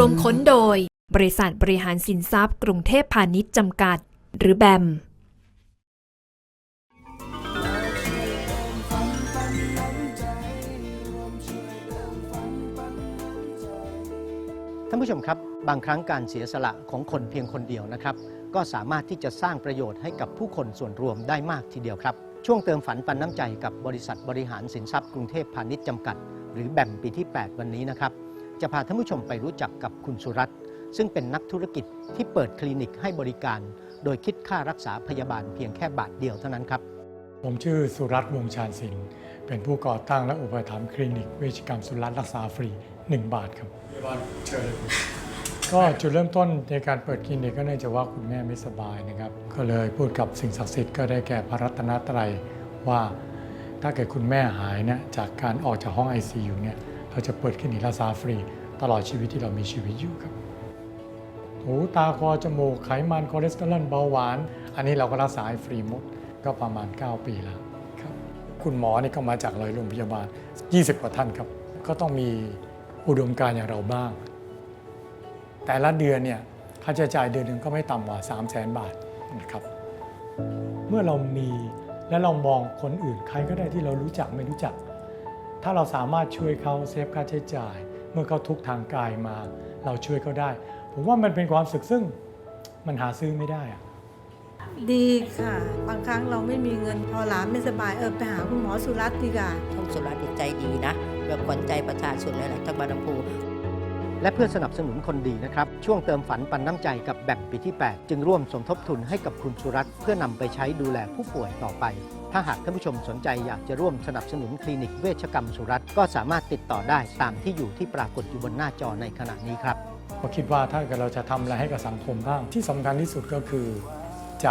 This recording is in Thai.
รวมค้นโดย บริษัทบริหารสินทรัพย์ กรุงเทพพาณิชย์จำกัด หรือแบมท่านผู้ชมครับ บางครั้งการเสียสละของคนเพียงคนเดียวนะครับ ก็สามารถที่จะสร้างประโยชน์ให้กับผู้คนส่วนรวมได้มากทีเดียวครับ ช่วงเติมฝันปันน้ำใจกับบริษัทบริหารสินทรัพย์กรุงเทพพาณิชย์จำกัด หรือแบมปีที่ 8 วันนี้นะครับ จะพาท่านผู้ชมไปรู้จักกับคุณสุรัตน์ซึ่งเป็นนักธุรกิจที่เปิดคลินิกให้บริการ โดยคิดค่ารักษาพยาบาลเพียงแค่บาทเดียวเท่านั้นครับ ผมชื่อสุรัตน์วงชาญสินเป็นผู้ก่อตั้งและอุปถัมภ์คลินิกเวชกรรมสุรัตน์รักษาฟรี 1 บาทครับบาทเชิญก็จุดเริ่มต้นในการเปิดคลินิกก็เนื่องจากว่าคุณแม่ไม่สบายนะครับ ก็เลยพูดกับสิ่งศักดิ์สิทธิ์ก็ได้แก่พระรัตนตรัยว่าถ้าเกิดคุณแม่หายเนี่ยจากการออกจากห้อง ICU เนี่ย เราจะเปิดคลินิกรักษาฟรี ตลอดชีวิตที่เรามีชีวิตอยู่ครับหูตาคอจมูกไขมันคอเลสเตอรอลเบาหวาน อันนี้เราก็รักษาฟรีหมดก็ประมาณ 9 ปีแล้วครับ คุณหมอนี่ก็มาจากหลายโรงพยาบาล 20 กว่าท่านครับ ก็ต้องมีอุดมการณ์อย่างเราบ้าง แต่ละเดือนเนี่ยค่าใช้จ่ายเดือนหนึ่งก็ไม่ต่ำกว่า 3 0 0แสนบาทนะครับ เมื่อเรามีและเรามองคนอื่นใครก็ได้ที่เรารู้จักไม่รู้จัก ถ้าเราสามารถช่วยเขาเซฟค่าใช้จ่าย เมื่อเขาทุกข์ทางกายมา เราช่วยเขาได้ ผมว่ามันเป็นความสึกซึ่งมันหาซื้อไม่ได้อะดีค่ะ บางครั้งเราไม่มีเงินพอหลานไม่สบายเออไปหาคุณหมอสุรัตน์ดีกว่าท่านสุรัตน์นี่ใจดีนะแบบขวัญใจประชาชนเลยแหละทั้งบางลำพู และเพื่อสนับสนุนคนดีนะครับ ช่วงเติมฝันปันน้ำใจกับแบ่มปีที่ 8 จึงร่วมสมทบทุนให้กับคุณสุรัตน์เพื่อนำไปใช้ดูแลผู้ป่วยต่อไป ถ้าหากท่านผู้ชมสนใจอยากจะร่วมสนับสนุนคลินิกเวชกรรมสุรัตน์ก็สามารถติดต่อได้ตามที่อยู่ที่ปรากฏอยู่บนหน้าจอในขณะนี้ครับก็คิดว่าถ้าเกิดเราจะทำอะไรให้กับสังคมบ้างที่สำคัญที่สุดก็คือใจ